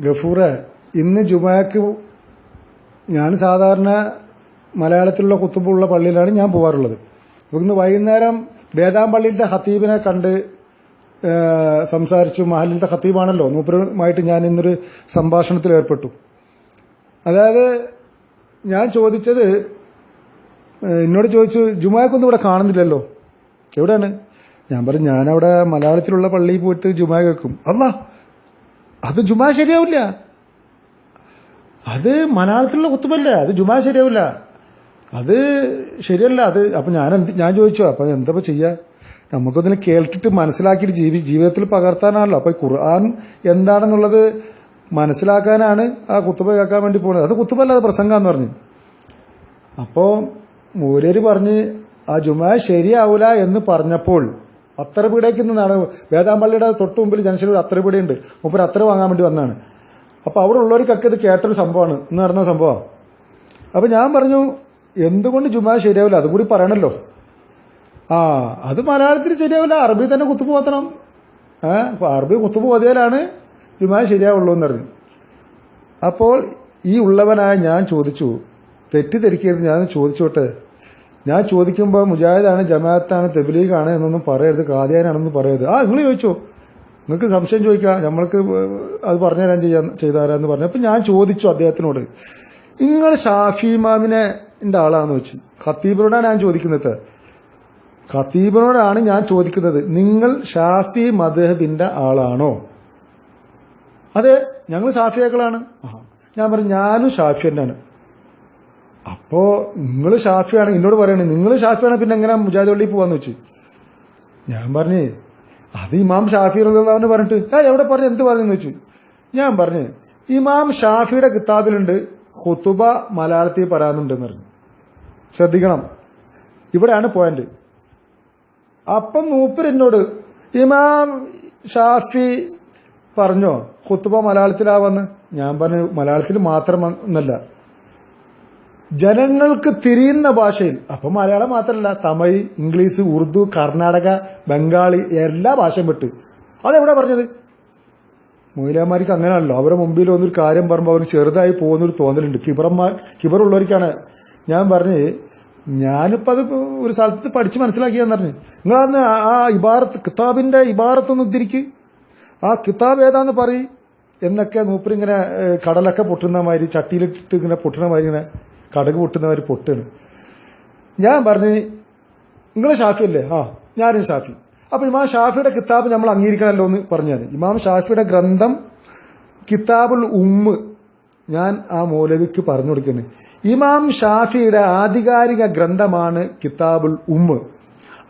ഗഫൂറെ ഇന്ന് ജുമാക്ക് ഞാൻ സാധാരണ മലയാളത്തിലുള്ള കുത്തുമ്പുള്ള പള്ളിയിലാണ് ഞാൻ പോകാറുള്ളത് അപ്പൊ ഇന്ന് വൈകുന്നേരം വേദാമ്പള്ളിയിലത്തെ ഹത്തീബിനെ കണ്ട് സംസാരിച്ചു. മഹലിലത്തെ ഹത്തീബാണല്ലോ മൂപ്പരുമായിട്ട് ഞാൻ ഇന്നൊരു സംഭാഷണത്തിൽ ഏർപ്പെട്ടു. അതായത് ഞാൻ ചോദിച്ചത് എന്നോട് ചോദിച്ചു ജുമാക്കൊന്നും ഇവിടെ കാണുന്നില്ലല്ലോ? എവിടെയാണ്? ഞാൻ പറഞ്ഞു ഞാനവിടെ മലയാളത്തിലുള്ള പള്ളിയിൽ പോയിട്ട് ജുമാ കേൾക്കും. അല്ല അത് ജുമാ ശരിയാവില്ല. അത് മലയാളത്തിലുള്ള കുത്തുമല്ല അത് ജുമാ ശരിയാവില്ല. അത് ശരിയല്ല. അത് അപ്പൊ ഞാൻ എന്ത് ഞാൻ ചോദിച്ചു അപ്പൊ എന്താ ചെയ്യാ? നമുക്കൊന്നിനെ കേട്ടിട്ട് മനസ്സിലാക്കിയിട്ട് ജീവി ജീവിതത്തിൽ പകർത്താനാണല്ലോ. അപ്പൊ ഖുർആൻ എന്താണെന്നുള്ളത് മനസ്സിലാക്കാനാണ് ആ കുത്തുബ കേൾക്കാൻ വേണ്ടി പോകുന്നത് അത് കുത്തുബല്ല അത് പ്രസംഗാന്ന് പറഞ്ഞു. അപ്പോ മൂലര് പറഞ്ഞ് ആ ജുമാ ശരിയാവൂല എന്ന് പറഞ്ഞപ്പോൾ അത്ര പീടേക്ക് നിന്നാണ്. വേദാമ്പള്ളിയുടെ തൊട്ട് മുമ്പിൽ ജനശീലൂർ അത്ര പീടിയുണ്ട് മുപ്പര് അത്ര വാങ്ങാൻ വേണ്ടി വന്നാണ്. അപ്പൊ അവിടെ ഉള്ളവർക്കൊക്കെ ഇത് കേട്ടൊരു സംഭവമാണ്. ഇന്ന് നടന്ന സംഭവം. അപ്പോൾ ഞാൻ പറഞ്ഞു എന്തുകൊണ്ട് ജുമാ ശരിയാവില്ല? അതും കൂടി പറയണല്ലോ. ആ അത് മലയാളത്തിൽ ശരിയാവില്ല. അറബി തന്നെ കുത്തുപ്പ് പോത്തണം ഏഹ് അറബി കുത്തുപ്പ് ജുമാ ശരിയാവുള്ളൂ എന്ന് പറഞ്ഞു. അപ്പോൾ ഈ ഉള്ളവനായ ഞാൻ ചോദിച്ചു തെറ്റിദ്ധരിക്കരുത് ഞാൻ ചോദിച്ചോട്ടെ? ഞാൻ ചോദിക്കുമ്പോൾ മുജാഹിദാണ് ജമാഅത്താണ് തെബിലീഗാണ് എന്നൊന്നും പറയരുത് കാദിയാനാണെന്നും പറയരുത്. ആ നിങ്ങൾ ചോദിച്ചോ. നിങ്ങൾക്ക് സംശയം ചോദിക്കാം നമ്മൾക്ക് അത് പറഞ്ഞുതരാൻ ചെയ്യാൻ ചെയ്താരാന്ന് പറഞ്ഞു. അപ്പൊ ഞാൻ ചോദിച്ചു അദ്ദേഹത്തിനോട്. നിങ്ങൾ ഷാഫി ഇമാമിനെ ന്റെ ആളാന്ന് വെച്ചു. ഖത്തീബിനോടാണ് ഞാൻ ചോദിക്കുന്നത്. ഖത്തീബിനോടാണ് ഞാൻ ചോദിക്കുന്നത് നിങ്ങൾ ഷാഫി മദഹബിന്റെ ആളാണോ? അതെ ഞങ്ങൾ ഷാഫിയാക്കളാണ്. ഞാൻ പറഞ്ഞു ഞാനും ഷാഫി തന്നെയാണ് അപ്പോ നിങ്ങൾ ഷാഫിയാണ് എന്നോട് പറയണേ നിങ്ങൾ ഷാഫിയാണ് പിന്നെ എങ്ങനെ മുജാദ് പള്ളിയിൽ പോവാന്ന് വെച്ച്? ഞാൻ പറഞ്ഞു അത് ഇമാം ഷാഫി റളിയല്ലാഹു പറഞ്ഞിട്ട് ഏ എവിടെ പറഞ്ഞു എന്ത് പറഞ്ഞെന്ന് വെച്ചു? ഞാൻ പറഞ്ഞു ഇമാം ഷാഫിയുടെ കിതാബിലുണ്ട് ഹുത്തുബ മലയാളത്തിൽ പറയാനുണ്ടെന്ന് പറഞ്ഞു. ശ്രദ്ധിക്കണം. ഇവിടെയാണ് പോയിന്റ് അപ്പം മൂപ്പർ എന്നോട് ഇമാം ഷാഫി പറഞ്ഞോ ഹുത്തുബ മലയാളത്തിലാവെന്ന് ഞാൻ പറഞ്ഞു മലയാളത്തിൽ മാത്രം എന്നല്ല ജനങ്ങൾക്ക് തിരിയുന്ന ഭാഷയിൽ അപ്പൊ മലയാളം മാത്രമല്ല തമിഴ് ഇംഗ്ലീഷ് ഉറുദു കർണാടക ബംഗാളി എല്ലാ ഭാഷയും വിട്ട് അതെവിടെ പറഞ്ഞത്? മൊയിലാമാർക്ക് അങ്ങനെയാണല്ലോ. അവരുടെ മുമ്പിൽ വന്നൊരു കാര്യം പറയുമ്പോൾ അവർ ചെറുതായി പോകുന്നൊരു തോന്നലുണ്ട്. കിബറന്മാർ കിബറുള്ളവർക്കാണ്. ഞാൻ പറഞ്ഞ് ഞാനിപ്പോ അത് ഒരു സ്ഥലത്ത് പഠിച്ച് മനസ്സിലാക്കിയാന്ന് പറഞ്ഞു. നിങ്ങളന്ന് ആ- ഇബാറത്ത് കിതാബിന്റെ ഇബാറത്തൊന്ന് ഉദ്ധരിക്ക്. ആ കിതാബ് ഏതാന്ന് പറയും. എന്നൊക്കെ മൂപ്പരിങ്ങനെ കടലൊക്കെ പൊട്ടുന്ന മാതിരി ചട്ടിയിലിട്ടിട്ട് ഇങ്ങനെ പൊട്ടുന്ന മാതിരി ഇങ്ങനെ കടക് പൊട്ടുന്നവർ പൊട്ടണ്. ഞാൻ പറഞ്ഞ് നിങ്ങൾ ഷാഫി അല്ലേ ആ ഞാനും ഷാഫി. അപ്പൊ ഇമാം ഷാഫിയുടെ കിതാബ് നമ്മൾ അംഗീകരിക്കണമല്ലോ എന്ന് പറഞ്ഞു ഇമാം ഷാഫിയുടെ ഗ്രന്ഥം കിതാബുൽ ഉമ്മ് ഞാൻ ആ മൗലവിക്ക് പറഞ്ഞു കൊടുക്കുന്നത് ഇമാം ഷാഫിയുടെ ആധികാരിക ഗ്രന്ഥമാണ് കിതാബുൽ ഉമ്മ്.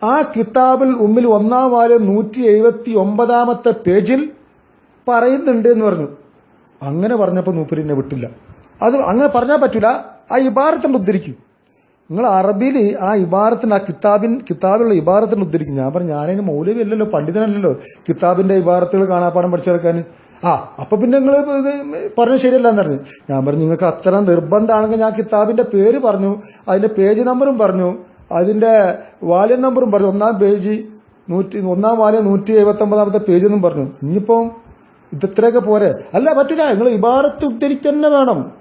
ആ കിതാബുൽ ഉമ്മിൽ ഒന്നാം വാല്യം നൂറ്റി എഴുപത്തി ഒമ്പതാമത്തെ പേജിൽ പറയുന്നുണ്ട് എന്ന് പറഞ്ഞു. അങ്ങനെ പറഞ്ഞപ്പോൾ നൂപ്പരിനെ വിട്ടില്ല. അത് അങ്ങനെ പറഞ്ഞാൽ പറ്റൂല. ആ ഇബാറത്തിന്റെ ഉദ്ധരിക്കും. നിങ്ങൾ അറബിയിൽ ആ ഇബാറത്തിന് ആ കിതാബിൻ കിതാബിലുള്ള ഇബാറത്തിന് ഉദ്ധരിക്കും. ഞാൻ പറഞ്ഞു ഞാനതിന് മൗലവി അല്ലല്ലോ പണ്ഡിതനല്ലല്ലോ. കിതാബിന്റെ ഇബാറത്തുകൾ കാണാപ്പാടം പഠിച്ചെടുക്കാൻ. ആ അപ്പൊ പിന്നെ നിങ്ങൾ പറഞ്ഞു പറഞ്ഞ ശരിയല്ല എന്ന് പറഞ്ഞു. ഞാൻ പറഞ്ഞു നിങ്ങൾക്ക് അത്ര നിർബന്ധമാണെങ്കിൽ ഞാൻ കിതാബിന്റെ പേര് പറഞ്ഞു അതിന്റെ പേജ് നമ്പറും പറഞ്ഞു അതിന്റെ വാല്യം നമ്പറും പറഞ്ഞു. ഒന്നാം പേജ് നൂറ്റി ഒന്നാം വാല്യം നൂറ്റി എഴുപത്തി ഒമ്പതാമത്തെ പേജ് എന്നും പറഞ്ഞു. ഇനിയിപ്പം ഇത്രയൊക്കെ പോരെ. അല്ല പറ്റില്ല നിങ്ങൾ ഇബാറത്ത് ഉദ്ധരിക്കന്നെ വേണം.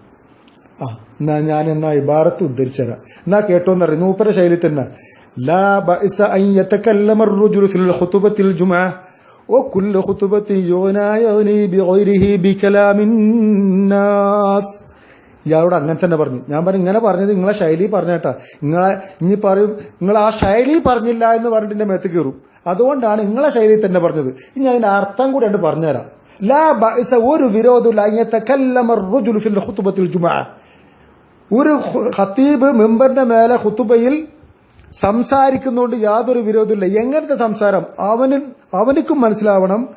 ആ എന്നാ ഞാൻ എന്നാ ഇബാറത്ത് ഉദ്ധരിച്ചുതരാം എന്നാ കേട്ടോന്ന് അറിയാം നൂപ്പര ശൈലി തന്നെ ലാ ബഅസ അൻ യതകല്ലമ الرجل في الخطبة الجمعة وكل خطبة يغنى يغني بغيره بكلام الناس ഇയാളോട് അങ്ങനെ തന്നെ പറഞ്ഞു ഞാൻ പറഞ്ഞു ഇങ്ങനെ പറഞ്ഞത് നിങ്ങളെ ശൈലി പറഞ്ഞേട്ടാ നിങ്ങളെ ഇനി പറയും നിങ്ങൾ ആ ശൈലി പറഞ്ഞില്ല എന്ന് പറഞ്ഞിട്ട് എന്റെ മേത്ത് കയറും അതുകൊണ്ടാണ് നിങ്ങളെ ശൈലി തന്നെ പറഞ്ഞത് ഇനി അതിന്റെ അർത്ഥം കൂടെ ഉണ്ട് പറഞ്ഞുതരാം ലാ ബഅസ ഒരു വിരോധമില്ല ഒരു ഖത്തീബ് മെമ്പറിന്റെ മേലെ ഖുത്തുബയിൽ സംസാരിക്കുന്നതുകൊണ്ട് യാതൊരു വിരോധമില്ല. എങ്ങനത്തെ സംസാരം? അവന് അവനക്കും മനസ്സിലാവണം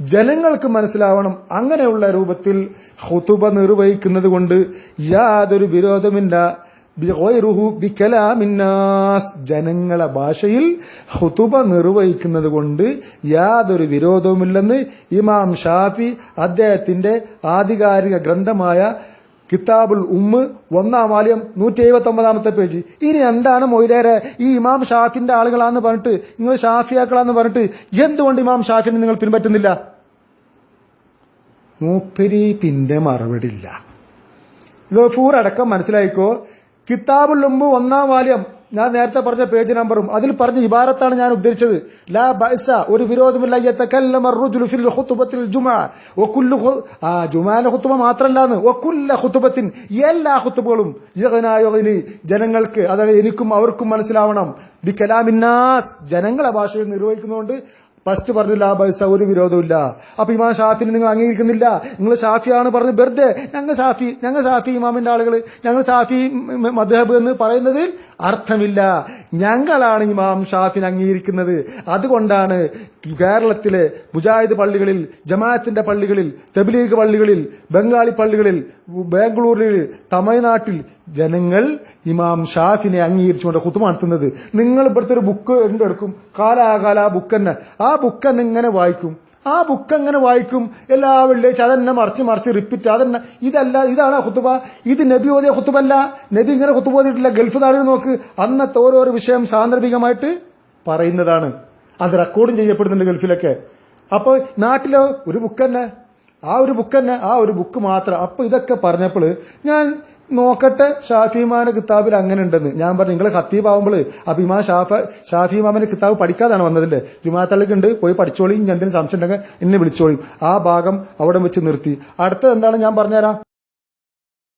ജനങ്ങൾക്ക് മനസ്സിലാവണം. അങ്ങനെയുള്ള രൂപത്തിൽ ഖുതുബ നിർവഹിക്കുന്നത് കൊണ്ട് യാതൊരു വിരോധമില്ല. ജനങ്ങളെ ഭാഷയിൽ ഹുതുബ നിർവഹിക്കുന്നത് കൊണ്ട് യാതൊരു വിരോധവുമില്ലെന്ന് ഇമാം ഷാഫി അദ്ദേഹത്തിന്റെ ആധികാരിക ഗ്രന്ഥമായ കിതാബുൽ ഉമ്മ് ഒന്നാം വാല്യം നൂറ്റി എഴുപത്തി ഒമ്പതാമത്തെ പേജ്. ഇനി എന്താണ് മൊയ്ലേരെ ഈ ഇമാം ഷാഫിന്റെ ആളുകളാന്ന് പറഞ്ഞിട്ട് നിങ്ങൾ ഷാഫിയാക്കളാന്ന് പറഞ്ഞിട്ട് എന്തുകൊണ്ട് ഇമാം ഷാഫിനെ നിങ്ങൾ പിൻപറ്റുന്നില്ല? മൂപ്പരി പിന്റെ മറുപടി ഇല്ല. ഗഫൂർ അടക്കം മനസ്സിലായിക്കോ? കിതാബുൽ ഉമ്മ് ഒന്നാം വാല്യം ഞാൻ നേരത്തെ പറഞ്ഞ പേജ് നമ്പറും അതിൽ പറഞ്ഞ ഇബാരത്താണ് ഞാൻ ഉദ്ദേശിച്ചത്. ലാ ബൈസ ഒരു വിരോധമില്ല. ജുമാന ഒക്കുല്ല ഹുത്തുബത്തിൻ എല്ലാ ഹുത്തുബുകളും ജനങ്ങൾക്ക് അതായത് എനിക്കും അവർക്കും മനസ്സിലാവണം. ബി കലാമിന്നാസ് ജനങ്ങളെ ഭാഷയിൽ നിർവഹിക്കുന്നതുകൊണ്ട് ഫസ്റ്റ് പറഞ്ഞു ലാ ബൈസ ഒരു വിരോധമില്ല അപ്പൊ ഇമാം ഷാഫിനെ നിങ്ങൾ അംഗീകരിക്കുന്നില്ല. നിങ്ങൾ ഷാഫിയാണ് പറഞ്ഞ് വെറുതെ. ഞങ്ങൾ ഷാഫി ഞങ്ങൾ ഷാഫി ഇമാമിന്റെ ആളുകൾ. ഞങ്ങൾ ഷാഫി മദ്ഹബ് എന്ന് പറയുന്നതിൽ അർത്ഥമില്ല. ഞങ്ങളാണ് ഇമാം ഷാഫിനെ അംഗീകരിക്കുന്നത്. അതുകൊണ്ടാണ് കേരളത്തിലെ മുജാഹിദ് പള്ളികളിൽ ജമാഅത്തിന്റെ പള്ളികളിൽ തബ്ലീഗ് പള്ളികളിൽ ബംഗാളി പള്ളികളിൽ ബാംഗ്ലൂരിൽ തമിഴ്നാട്ടിൽ ജനങ്ങൾ ഇമാം ഷാഫിനെ അംഗീകരിച്ചുകൊണ്ട് കുത്തു നടത്തുന്നത്. നിങ്ങൾ ഇവിടുത്തെ ഒരു ബുക്ക് എടുക്കും. കാലാകാല ആ ബുക്ക് തന്നെ. ആ ബുക്ക് തന്നെ ഇങ്ങനെ വായിക്കും? ആ ബുക്ക് എങ്ങനെ വായിക്കും? എല്ലാ വെള്ളിയാഴ്ച അതെന്നെ മറിച്ച് മറിച്ച് റിപ്പീറ്റ് അതന്നെ. ഇതല്ല ഇതാണ് കുത്തുബ ഇത് നബി ഓതിയ കുത്തുബല്ല നബി ഇങ്ങനെ കുത്തുപോതിട്ടില്ല ഗൾഫ് നാടുകൾ നോക്ക്. അന്നത്തെ ഓരോരോ വിഷയം സാന്ദർഭികമായിട്ട് പറയുന്നതാണ്. അത് റെക്കോർഡും ചെയ്യപ്പെടുന്നുണ്ട് ഗൾഫിലൊക്കെ. അപ്പോൾ നാട്ടിലോ ഒരു ബുക്ക് തന്നെ. ആ ഒരു ബുക്ക് തന്നെ ആ ഒരു ബുക്ക് മാത്രം. അപ്പൊ ഇതൊക്കെ പറഞ്ഞപ്പോൾ ഞാൻ നോക്കട്ടെ ഷാഫിമാന്റെ കിതാബിൽ അങ്ങനെ ഉണ്ടെന്ന് ഞാൻ പറഞ്ഞു നിങ്ങൾ ഖത്തീബാവുമ്പോൾ ഇമാ ഷാഫ ഷാഫിമാമിന്റെ കിതാബ് പഠിക്കാതാണ് വന്നതിന്റെ ജുമാത്തള്ളിക്ക് ഉണ്ട് പോയി പഠിച്ചോളിയും എന്തെങ്കിലും സംശയം ഉണ്ടെങ്കിൽ എന്നെ വിളിച്ചോളിയും ആ ഭാഗം അവിടെ വെച്ച് നിർത്തി. അടുത്തത് എന്താണ് ഞാൻ പറഞ്ഞുതരാം?